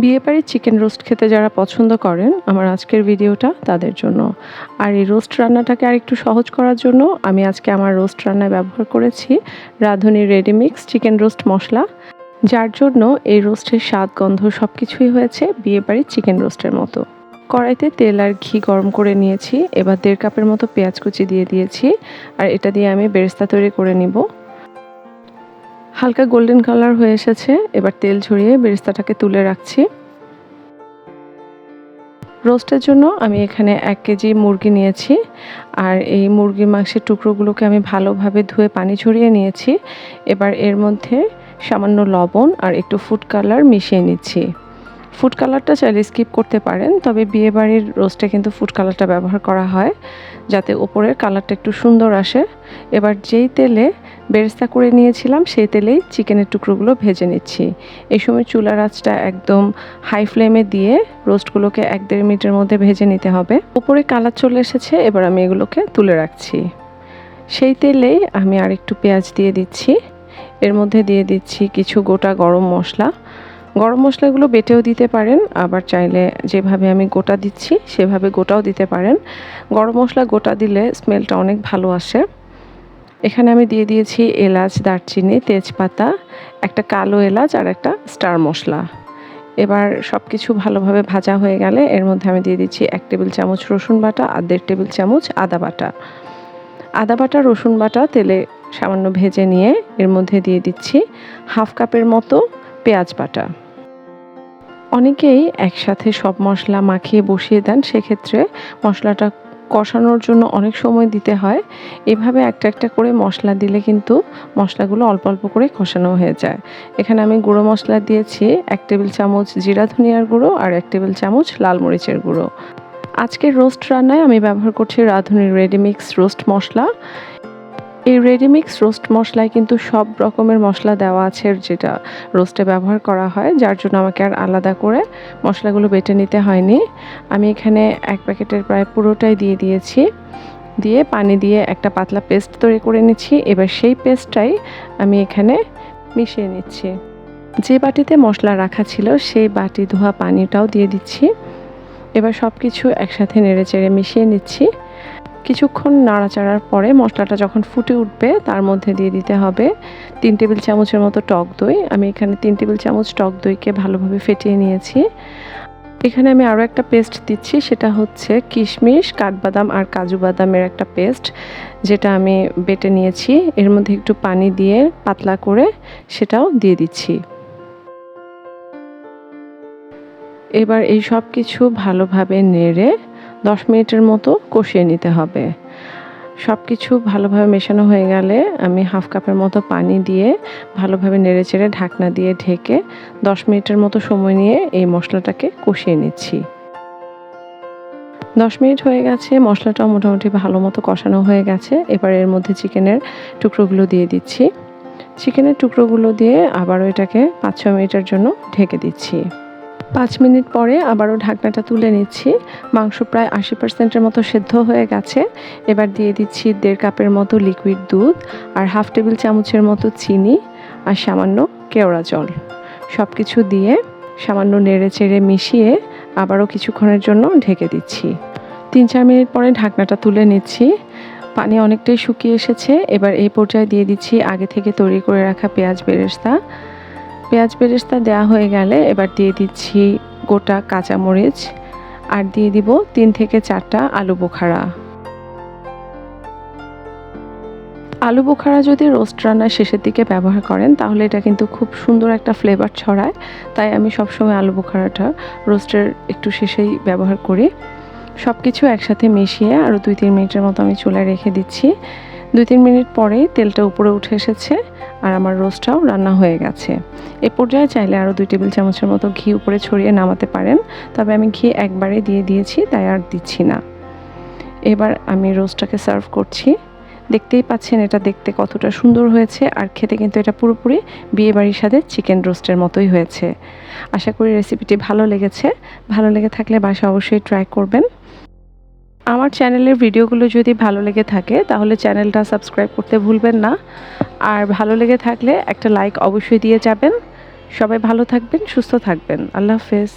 বিয়েবাড়ির chicken roast খেতে যারা পছন্দ করেন, আমার আজকের ভিডিওটা তাদের জন্য। আর এই রোস্ট রান্নাটাকে আরেকটু সহজ করার জন্য আমি আজকে আমার রোস্ট রান্নায় ব্যবহার করেছি রাঁধুনি রেডিমিক্স চিকেন রোস্ট মশলা। যার জন্য এই রোস্টের স্বাদ, গন্ধ সব কিছুই হয়েছে বিয়ে বিয়েবাড়ির চিকেন রোস্টের মতো। কড়াইতে তেল আর ঘি গরম করে নিয়েছি, এবার দেড় কাপের মতো পেঁয়াজ কুচি দিয়ে দিয়েছি, আর এটা দিয়ে আমি বেরেস্তা তৈরি করে নিব। হালকা গোল্ডেন কালার হয়ে এসেছে। এবার তেল ঝরিয়ে বেরেস্তাটাকে তুলে রাখছি। রোস্টের জন্য আমি এখানে এক কেজি মুরগি নিয়েছি। আর এই মুরগির মাংসের টুকরোগুলোকে আমি ভালোভাবে ধুয়ে পানি ঝরিয়ে নিয়েছি। এবার এর মধ্যে সামান্য লবণ আর একটু ফুড কালার মিশিয়ে নিচ্ছি। ফুড কালারটা চাইলে স্কিপ করতে পারেন, তবে বিয়েবাড়ির রোস্টে কিন্তু ফুড কালারটা ব্যবহার করা হয়, যাতে ওপরের কালারটা একটু সুন্দর আসে। এবার যেই তেলে বেরেস্তা করে নিয়েছিলাম, সেই তেলেই চিকেনের টুকরোগুলো ভেজে নিচ্ছি। এই সময় চুলার আঁচটা একদম হাই ফ্লেমে দিয়ে রোস্টগুলোকে এক দেড় মিনিটের মধ্যে ভেজে নিতে হবে। উপরে কালার চলে এসেছে, এবার আমি এগুলোকে তুলে রাখছি। সেই তেলেই আমি আর একটু পেঁয়াজ দিয়ে দিচ্ছি। এর মধ্যে দিয়ে দিচ্ছি কিছু গোটা গরম মশলা। গরম মশলাগুলো বেটেও দিতে পারেন, আবার চাইলে যেভাবে আমি গোটা দিচ্ছি, সেভাবে গোটাও দিতে পারেন। গরম মশলা গোটা দিলে স্মেলটা অনেক ভালো আসে। এখানে আমি দিয়ে দিয়েছি এলাচ, দারচিনি, তেজপাতা, একটা কালো এলাচ আর একটা স্টার মশলা। এবার সব কিছু ভালোভাবে ভাজা হয়ে গেলে এর মধ্যে আমি দিয়ে দিচ্ছি এক টেবিল চামচ রসুন বাটা আর দেড় টেবিল চামচ আদা বাটা। আদা বাটা, রসুন বাটা তেলে সামান্য ভেজে নিয়ে এর মধ্যে দিয়ে দিচ্ছি হাফ কাপের মতো পেঁয়াজ বাটা। অনেকেই একসাথে সব মশলা মাখিয়ে বসিয়ে দেন, সেক্ষেত্রে মশলাটা কষানোর জন্য অনেক সময় দিতে হয়। এভাবে একটা একটা করে মশলা দিলে কিন্তু মশলাগুলো অল্প অল্প করে কষানো হয়ে যায়। এখানে আমি গুঁড়ো মশলা দিয়েছি, এক টেবিল চামচ জিরা ধনিয়ার গুঁড়ো আর এক টেবিল চামচ লাল মরিচের গুঁড়ো। আজকের রোস্ট রান্নায় আমি ব্যবহার করছি রাঁধুনির রেডিমিক্স রোস্ট মশলা। এই রেডিমিক্স রোস্ট মশলায় কিন্তু সব রকমের মশলা দেওয়া আছে যেটা রোস্টে ব্যবহার করা হয়। যার জন্য আমাকে আর আলাদা করে মশলাগুলো বেটে নিতে হয়নি। আমি এখানে এক প্যাকেটের প্রায় পুরোটাই দিয়ে দিয়েছি। দিয়ে পানি দিয়ে একটা পাতলা পেস্ট তৈরি করে নিচ্ছি। এবার সেই পেস্টটাই আমি এখানে মিশিয়ে নিচ্ছি। যে বাটিতে মশলা রাখা ছিল সেই বাটি ধোয়া পানিটাও দিয়ে দিচ্ছি। এবার সব কিছু একসাথে নেড়ে চেড়ে মিশিয়ে নিচ্ছি। কিছুক্ষণ নাড়াচাড়ার পরে মশলাটা যখন ফুটে উঠবে, তার মধ্যে দিয়ে দিতে হবে তিন টেবিল চামচের মতো টক দই। আমি এখানে তিন টেবিল চামচ টক দইকে ভালোভাবে ফেটিয়ে নিয়েছি। এখানে আমি আরও একটা পেস্ট দিচ্ছি, সেটা হচ্ছে কিশমিশ, কাঠবাদাম আর কাজু বাদামের একটা পেস্ট, যেটা আমি বেটে নিয়েছি। এর মধ্যে একটু পানি দিয়ে পাতলা করে সেটাও দিয়ে দিচ্ছি। এবার এই সব কিছু ভালোভাবে নেড়ে দশ মিনিটের মতো কষিয়ে নিতে হবে। সব কিছু ভালোভাবে মেশানো হয়ে গেলে আমি হাফ কাপের মতো পানি দিয়ে ভালোভাবে নেড়ে চেড়ে ঢাকনা দিয়ে ঢেকে দশ মিনিটের মতো সময় নিয়ে এই মশলাটাকে কষিয়ে নিচ্ছি। দশ মিনিট হয়ে গেছে, মশলাটাও মোটামুটি ভালো মতো কষানো হয়ে গেছে। এবার এর মধ্যে চিকেনের টুকরোগুলো দিয়ে দিচ্ছি। চিকেনের টুকরোগুলো দিয়ে আবারও এটাকে পাঁচ ছ মিনিটের জন্য ঢেকে দিচ্ছি। পাঁচ মিনিট পরে আবারও ঢাকনাটা তুলে নিচ্ছি। মাংস প্রায় আশি পার্সেন্টের মতো সেদ্ধ হয়ে গেছে। এবার দিয়ে দিচ্ছি দেড় কাপের মতো লিকুইড দুধ আর হাফ টেবিল চামচের মতো চিনি আর সামান্য কেওড়া জল। সব কিছু দিয়ে সামান্য নেড়ে চেড়ে মিশিয়ে আবারও কিছুক্ষণের জন্য ঢেকে দিচ্ছি। তিন চার মিনিট পরে ঢাকনাটা তুলে নিচ্ছি। পানি অনেকটাই শুকিয়ে এসেছে। এবার এই পর্যায়ে দিয়ে দিচ্ছি আগে থেকে তৈরি করে রাখা পেঁয়াজ বেরেস্তা। পেঁয়াজ বেরেস্তা দেওয়া হয়ে গেলে এবার দিয়ে দিচ্ছি গোটা কাঁচামরিচ আর দিয়ে দিব তিন থেকে চারটা আলু বোখারা। আলু বোখারা যদি রোস্ট রান্নার শেষের দিকে ব্যবহার করেন, তাহলে এটা কিন্তু খুব সুন্দর একটা ফ্লেভার ছড়ায়। তাই আমি সবসময় আলু বোখারাটা রোস্টের একটু শেষেই ব্যবহার করি। সব কিছু একসাথে মিশিয়ে আরও দুই তিন মিনিটের মতো আমি চুলায় রেখে দিচ্ছি। দুই তিন মিনিট পরেই তেলটা উপরে উঠে এসেছে আর আমার রোস্টটাও রান্না হয়ে গেছে। এ পর্যায়ে চাইলে আরও দুই টেবিল চামচের মতো ঘি উপরে ছড়িয়ে নামাতে পারেন, তবে আমি ঘি একবারে দিয়ে দিয়েছি, তাই আর দিচ্ছি না। এবার আমি রোস্টটাকে সার্ভ করছি। দেখতেই পাচ্ছেন এটা দেখতে কতটা সুন্দর হয়েছে আর খেতে কিন্তু এটা পুরোপুরি বিয়েবাড়ির সাথে চিকেন রোস্টের মতোই হয়েছে। আশা করি রেসিপিটি ভালো লেগেছে। ভালো লেগে থাকলে বাসা অবশ্যই ট্রাই করবেন। আমার চ্যানেলের ভিডিওগুলো যদি ভালো লেগে থাকে, তাহলে চ্যানেলটা সাবস্ক্রাইব করতে ভুলবেন না। আর ভালো লেগে থাকলে একটা লাইক অবশ্যই দিয়ে যাবেন। সবাই ভালো থাকবেন, সুস্থ থাকবেন। আল্লাহ হাফেজ।